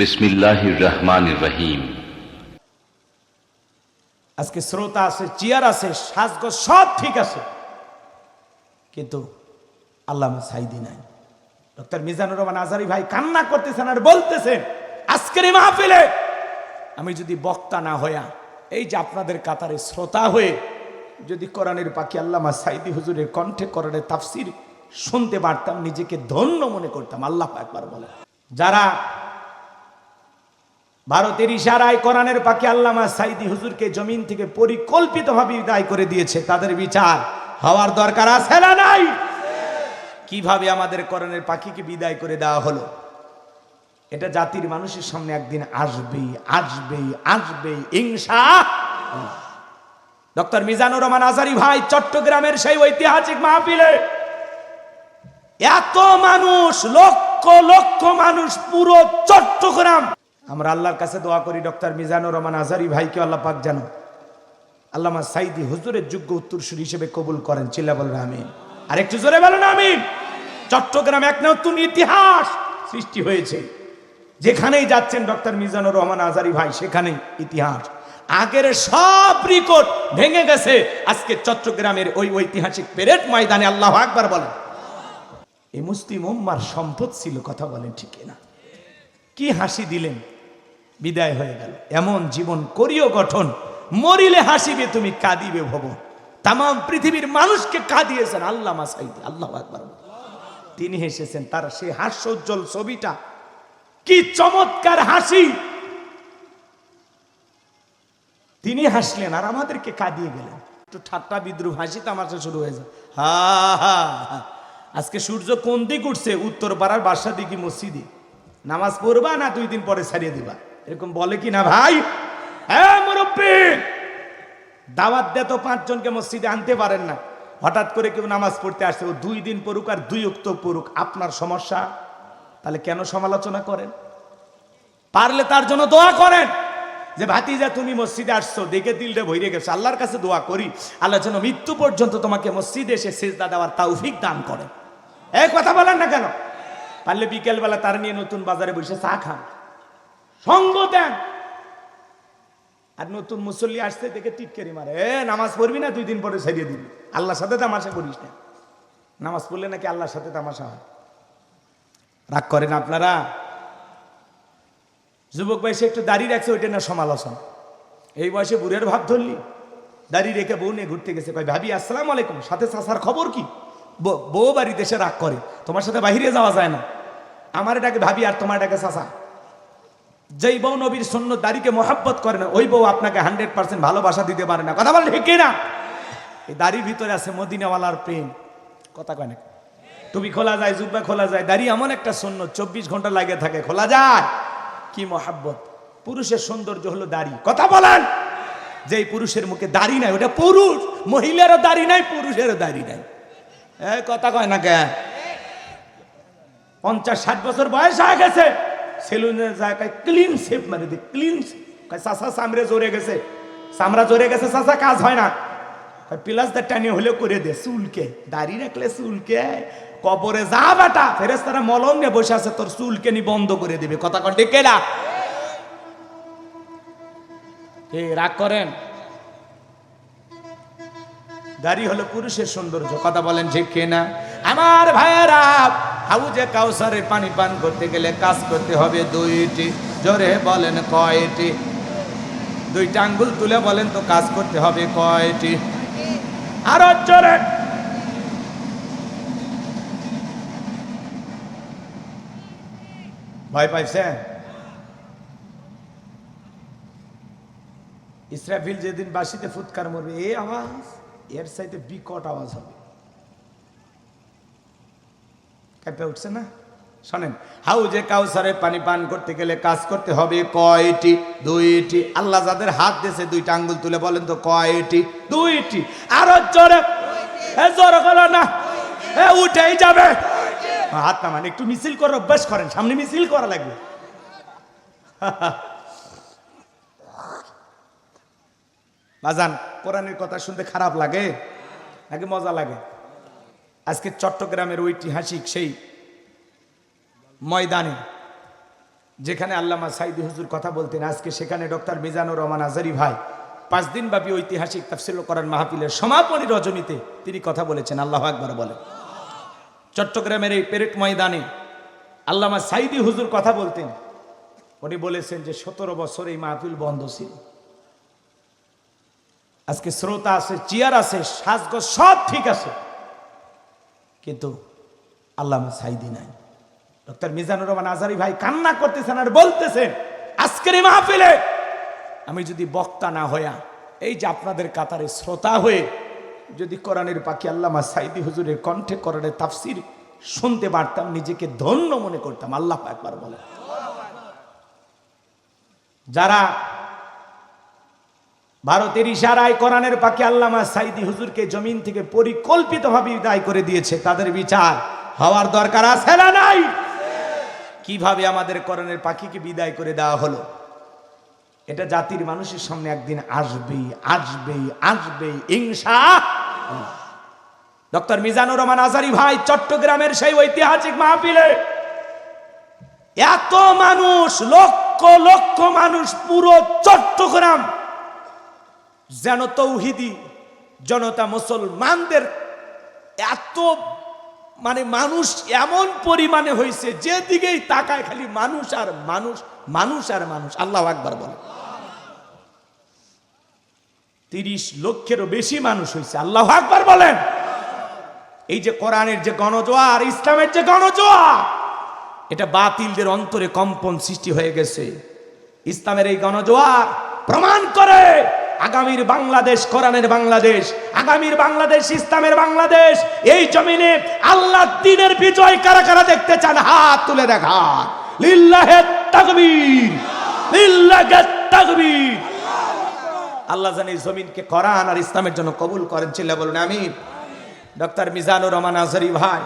বিসমিল্লাহির রহিম। আজকে শ্রোতা আছে, চেয়ার আছে সব ঠিক আছে। কিন্তু আল্লামা সাইদি নাই। ডক্টর মিজানুর রহমান আজারি ভাই কান্না করতেছেন আর বলতেছেন, আজকের এই মাহফিলে আমি যদি বক্তা না হইয়া, এই যে আপনাদের কাতারে শ্রোতা হয়ে যদি কোরআনের পাখি আল্লামা সাইদি হুজুরের কণ্ঠে কোরআনের তাফসির শুনতে পারতাম, নিজেকে ধন্য মনে করতাম, আল্লাহ একবার বলে যারা ভারতের ইশারায় কোরআনের পাখি আল্লামা সাইদি হুজুরকে জমিন থেকে পরিকল্পিতভাবে বিদায় করে দিয়েছে। তাদের বিচার হওয়ার দরকার আছে না নাই? কীভাবে আমাদের কোরআনের পাখিকে বিদায় করে দেওয়া হলো? এটা জাতির মানুষের সামনে একদিন আসবেই আসবেই আসবেই ইংসা ডক্টর মিজানুর রহমান আজারি ভাই, চট্টগ্রামের সেই ঐতিহাসিক মাহফিলে এত মানুষ, লক্ষ লক্ষ মানুষ পুরো চট্টগ্রাম আমরা আল্লাহর কাছে দোয়া করি, ডক্টর মিজানুর রহমান আজারি ভাইকে আল্লাহ পাক জানো আল্লামা সাইদি হুজুরের যোগ্য উত্তরসূরি হিসেবে কবুল করেন। চিল্লা বলেন আমিন। আর একটু জোরে বলেন আমিন। চট্টগ্রাম এক নতুন ইতিহাস সৃষ্টি হয়েছে। যেখানেই যাচ্ছেন ডক্টর মিজানুর রহমান আজারি ভাই, সেখানেই ইতিহাস। আগের সব রেকর্ড ভেঙে গেছে। আজকে চট্টগ্রামের ওই ঐতিহাসিক পেরেড ময়দানে আল্লাহ আকবার বলেন। এই মুসলিম উম্মার সম্পদ ছিল, কথা বলেন ঠিক না কি হাসি দিলেন? বিদায় হয়ে গেল। এমন জীবন করিও গঠন, মরিলে হাসিবে, তুমি কাঁদিবে ভব। তাম পৃথিবীর মানুষকে কাঁদিয়েছেন আল্লাহ মাসাইদি, আল্লাহ আকবার। তিনি হেসেছেন, তার সেই হাস্যোজ্জ্বল ছবিটা, কি চমৎকার হাসি! তিনি হাসলেন আর আমাদেরকে কাঁদিয়ে গেলেন। একটু ঠাট্টা বিদ্রুপ হাসি তামাশা শুরু হয়ে যায়। হা হা হা। আজকে সূর্য কোন দিক উঠছে? উত্তর পাড়ার বাসা দিকে মসজিদে। নামাজ পড়বা না দুই দিন পরে ছাড়িয়ে দিবা? এরকম বলে কি না ভাই হ্যাঁ দাওয়াত দে তো পাঁচজনকে মসজিদে আনতে পারেন না। হঠাৎ করে কেউ নামাজ পড়তে আসছে ও দুই দিন পড়ুক আর দুই উক্ত পড়ুক, আপনার সমস্যা? তাহলে কেন সমালোচনা করেন? পারলে তার জন্য দোয়া করেন। যে ভাতিজা, তুমি মসজিদে আসছো, দেখে দিলটা ভইরে গেছে, আল্লাহর কাছে দোয়া করি। আল্লাহ যেন মৃত্যু পর্যন্ত তোমাকে মসজিদে এসে সেজদা দেওয়ার তৌফিক দান করে এই কথা বলেন না কেন? পারলে বিকেলবেলা তার নিয়ে নতুন বাজারে বসে চা খান। সঙ্গ দেন। আর নতুন মুসল্লি আসতে দেখে টিটকারি মারে। এ, নামাজ পড়বি না, দুই দিন পরে ছেড়িয়ে দিবি। আল্লাহর সাথে তামাশা করিস না। নামাজ পড়লে নাকি আল্লাহর সাথে তামাশা হয়। রাগ করেন আপনারা? যুবক বয়সে একটু দাড়ি রাখছে, ওইটা না সমালোচনা। এই বয়সে বুড়ের ভাব ধরলি? দাড়ি রেখে বউ নিয়ে ঘুরতে গেছে। কয়, ভাবি, আসসালাম আলাইকুম। সাথে চাষার খবর কি? বউ বাড়ি দেশে রাগ করে। তোমার সাথে বাহিরে যাওয়া যায় না। আমার এটাকে ভাবি আর তোমার এটাকে চাষা যেই বউ নবীর সৈন্য দাড়িকে মহাব্বত করে না, ওই বউ আপনাকে হান্ড্রেড পার্সেন্ট ভালোবাসা দিতে পারে না। কথা বলেন ঠিক না এই দাড়ির ভিতরে আছে মদিনাওয়ালার প্রেম। কথা কয় না তুমি খোলা যায়, জুব্বা খোলা যায়, দাড়ি এমন একটা সৈন্য চব্বিশ ঘণ্টা লাগে থাকে, খোলা যায়। কি মহাব্বত? পুরুষের সৌন্দর্য হলো দাড়ি। কথা বলেন! যেই পুরুষের মুখে দাড়ি নাই, ওটা পুরুষ। মহিলারও দাড়ি নাই, পুরুষেরও দাড়ি নাই। কথা কয় না কে পঞ্চাশ ষাট বছর বয়স হয়ে গেছে। সেলুনের জায়গায় ক্লিন শেপ মানে দি ক্লিন চাষা চামড়ে জোরে গেছে, চামড়া জোরে গেছে চাষা কাজ হয় না। প্লাস দা টানি হলেও করে দে চুলকে দাড়ি রাখলে চুলকে কবরে যা বেটা ফেরেস তারা মলম নিয়ে বসে আছে, তোর চুলকে নি বন্ধ করে দিবে। কথা কর ডেকে না রাগ করেন? দাড়ি হলো পুরুষের সৌন্দর্য, কথা বলেন ঠিক কিনা? আমার ভাইয়েরা হাউজে কাউসারে পানি পান করতে গেলে কাজ করতে হবে দুইটি। জোরে বলেন কয়টি? দুইটা আঙ্গুল তুলে বলেন তো কাজ করতে হবে কয়টি? আরও জোরে। ভয় পাইছেন? ইসরাফিল যেদিন বাসিতে ফুৎকার মরবে এই আওয়াজ, এর সাইতে বিকট আওয়াজ হবে। কেঁপে উঠছে না? শোনেন, হাউজে কাউসারে পানি পান করতে গেলে কাজ করতে হবে কয়টি? দুইটি। আল্লাহ যাদের হাত দিয়েছে দুইটা আঙ্গুল তুলে বলেন তো কয়টি? দুইটি। আরও জোরে। জোরে করো না। উঠেই যাবে। হাত না মানে একটু মিছিল করে, অভ্যাস করেন। সামনে মিছিল করা লাগবে। বাজান, কোরআনের কথা শুনতে খারাপ লাগে? নাকি মজা লাগে? আজকে চট্টগ্রামের ঐতিহাসিক সেই ময়দানে, যেখানে আল্লামা সাইদি হুজুর কথা বলতেন, আজকে সেখানে ডক্টর মিজানুর রহমান আজারি ভাই পাঁচ দিন ব্যাপী ঐতিহাসিক তাফসিল করার মাহফিলের সমাপনী রজনীতে তিনি কথা বলেছেন, আল্লাহ আকবার বলেন। চট্টগ্রামের এই পেরেক ময়দানে আল্লামা সাইদি হুজুর কথা বলতেন, উনি বলেছেন যে সতেরো বছর এই মাহফিল বন্ধ ছিল। আজকে শ্রোতা আছে, চেয়ার আছে, সাজগোজ সব ঠিক আছে। কিন্তু আল্লামা সাইদি নাই। ডক্টর মিজানুর রহমান আজারি ভাই কান্না করতেছেন আর বলতেছেন, আজকের মাহফিলে আমি যদি বক্তা না হইয়া, এই যে আপনাদের কাতারে শ্রোতা হয়ে যদি কোরআনের পাখি আল্লামা সাইদি হুজুরের কণ্ঠে কোরআনের তাফসির শুনতে পারতাম, নিজেকে ধন্য মনে করতাম, আল্লাহ একবার বলে যারা ভারতের ইশারায় কোরআনের পাখি আল্লামা সাইদি হুজুরকে জমিন থেকে পরিকল্পিতভাবে বিদায় করে দিয়েছে। তাদের বিচার হওয়ার দরকার আছে না নাই? কীভাবে আমাদের কোরআনের পাখিকে বিদায় করে দেওয়া হলো? এটা জাতির মানুষের সামনে একদিন আসবেই আসবেই আসবেই ইংসা ডক্টর মিজানুর রহমান আজারি ভাই, চট্টগ্রামের সেই ঐতিহাসিক মাহফিলে এত মানুষ, লক্ষ লক্ষ মানুষ পুরো চট্টগ্রাম যেন তৌহিদি জনতা মুসলমানদের এত মানে মানুষ এমন পরিমাণে হয়েছে যেদিকেই তাকায় খালি মানুষ আর মানুষ মানুষ আর মানুষ। আল্লাহ একবার বলে। তিরিশ লক্ষেরও বেশি মানুষ হয়েছে আল্লাহ আকবার বলেন। এই যে কোরআনের যে গণজোয়ার, ইসলামের যে গণজোয়ার, এটা বাতিলদের অন্তরে কম্পন সৃষ্টি হয়ে গেছে। ইসলামের এই গণজোয়ার প্রমাণ করে আগামীর বাংলাদেশ, কোরআনের বাংলাদেশ, আগামীর বাংলাদেশ, ইসলামের বাংলাদেশ, এই জমিনে আল্লাহ দিনের বিজয় কারা কারা দেখতে চান? হাত তুলে দেখা লিল্লাহে তাকবীর, লিল্লাহে আল্লাহ জানি জমিনকে কোরআন আর ইসলামের জন্য কবুল করেন। চিল্লা বলুন, আমিন। ডক্টর মিজানুর রহমান আজহারি ভাই,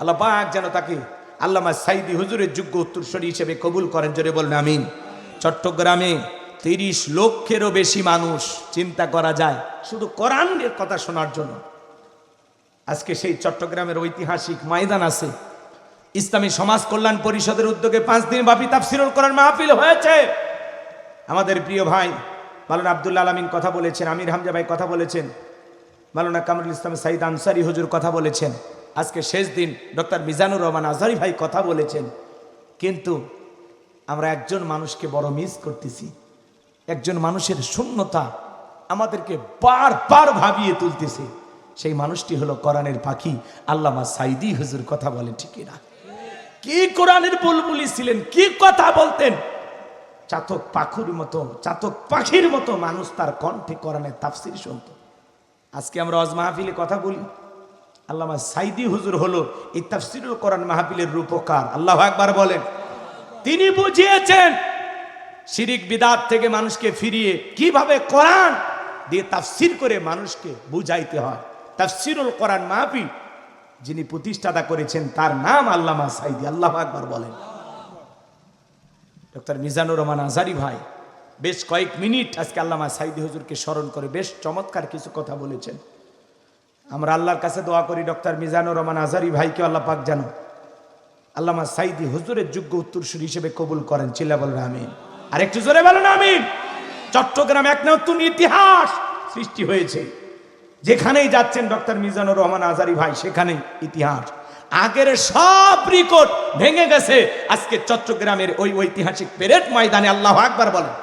আল্লাহ পাক যেন তাকে আল্লামা সাইদি হুজুরের যোগ্য উত্তরস্বরী হিসেবে কবুল করেন। জোরে বলুন, আমিন। চট্টগ্রামে তিরিশ লক্ষেরও বেশি মানুষ চিন্তা করা যায় শুধু কোরআনের কথা শোনার জন্য। আজকে সেই চট্টগ্রামের ঐতিহাসিক ময়দান আছে। ইসলামী সমাজ কল্যাণ পরিষদের উদ্যোগে পাঁচ দিন ব্যাপী তাফসিরুল কোরআন মাহফিল হয়েছে। আমাদের প্রিয় ভাই মালানা আবদুল্লা আলমিন কথা বলেছেন, আমির হামজা ভাই কথা বলেছেন মালানা কামরুল ইসলাম সাইদ আনসারি হুজুর কথা বলেছেন, আজকে শেষ দিন ডক্টর মিজানুর রহমান আজহারি ভাই কথা বলেছেন। কিন্তু আমরা একজন মানুষকে বড় মিস করতেছি। একজন মানুষের শূন্যতা আমাদেরকে বারবার ভাবিয়ে তুলতেছে। সেই মানুষটি হলো কোরআনের পাখি, আল্লামা সাইদি হুজুর, কথা বলেন ঠিকই না কি কোরআনের বুলবুলি ছিলেন, কি কথা বলতেন? চাতক পাখুর মতো, চাতক পাখির মতো মানুষ তার কণ্ঠে কোরআনের তাফসির শুনত। আজকে আমরা অজ মাহফিলে কথা বলি। আল্লামা সাইদি হুজুর হলো এই তাফসিরুল কোরআন মাহফিলের রূপকার। আল্লাহ একবার বলেন। তিনি বুঝিয়েছেন শিরিক বিদাত থেকে মানুষকে ফিরিয়ে কীভাবে কোরআন দিয়ে তাফসির করে মানুষকে বুঝাইতে হয়। তাফসিরুল কোরআন মাহফিল যিনি প্রতিষ্ঠাতা করেছেন, তার নাম আল্লামা সাইদি। আল্লাহ একবার বলেন। ডক্টর মিজানুর রহমান আজারি ভাই, বেশ কয়েক মিনিট আজকে আল্লামা সাইদি হুজুরকে স্মরণ করে বেশ চমৎকার কিছু কথা বলেছেন। আমরা আল্লাহর কাছে দোয়া করি, ডক্টর মিজানুর রহমান আজারি ভাইকে আল্লাহ পাক জানো আল্লামা সাইদি হুজুরের যোগ্য উত্তরসূরি হিসেবে কবুল করেন। চিল্লা আমিন। আর একটু জোরে বলেন আমিন। চট্টগ্রাম এক নতুন ইতিহাস সৃষ্টি হয়েছে। যেখানেই যাচ্ছেন ডক্টর মিজানুর রহমান আজারি ভাই সেখানেই ইতিহাস। আগের সব রেকর্ড ভেঙে গেছে। আজকে চট্টগ্রামের ওই ঐতিহাসিক পেরেড ময়দানে আল্লাহ আকবার বলেন।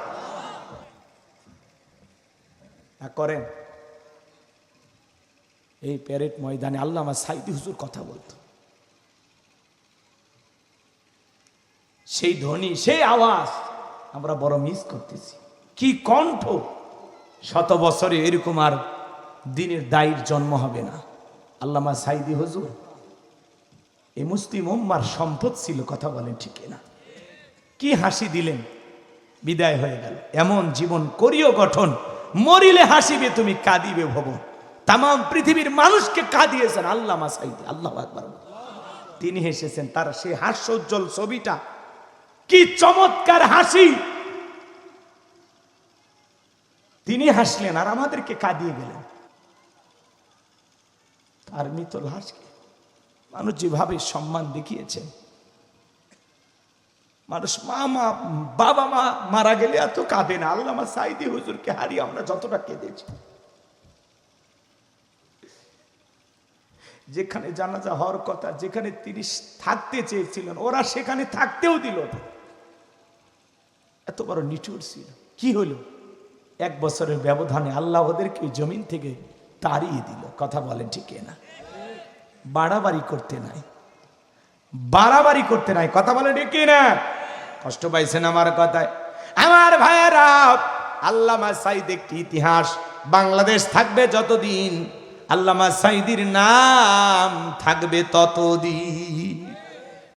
করেন। এই প্যারেড ময়দানে আল্লামা সাইদি হুজুর কথা বলতো। সেই ধ্বনি, সেই আওয়াজ আমরা বড় মিস করতেছি। কি কণ্ঠ? শত বছরে এরকম আর দিনের দায়ের জন্ম হবে না। আল্লামা সাইদি হুজুর এই মুসলিম উম্মার সম্পদ ছিল কথা বলেন ঠিক না। কি হাসি দিলেন? বিদায় হয়ে গেল। এমন জীবন করিও গঠন, মরিলে হাসিবে তুমি, কাঁদিবে ভবন তাম পৃথিবীর মানুষকে কাঁদিয়েছেন আল্লামা সাইদি, আল্লাহ আকবর। তিনি হেসেছেন, তার সেই হাস্যোজ্জ্বল ছবিটা কি চমৎকার হাসি। তিনি হাসলেন আর আমাদেরকে কাঁদিয়ে গেলেন তার মৃত লাশকে মানুষ যেভাবে সম্মান দেখিয়েছেন মানুষ মা মা, বাবা, মা মারা গেলে এত কাঁদে না। আল্লাহ সাইদি হুজুরকে হারিয়ে আমরা যতটা কেঁদেছি। যেখানে জানাজা হওয়ার কথা, যেখানে তিনি থাকতে চেয়েছিলেন, ওরা সেখানে থাকতেও দিল না। এত বড় নিচুর ছিল। কি হলো? এক বছরের ব্যবধানে আল্লাহ ওদেরকে জমিন থেকে তাড়িয়ে দিল। কথা বলেন ঠিক না বাড়াবাড়ি করতে নাই। বাড়াবাড়ি করতে নাই। কথা বলে ঠিক না কষ্ট পাইছেন আমার কথায়। আমার ভাইয়েরা, আল্লামা সাইদ একটি ইতিহাস। বাংলাদেশ থাকবে যতদিন, আল্লামা সাইদির নাম থাকবে ততদিন।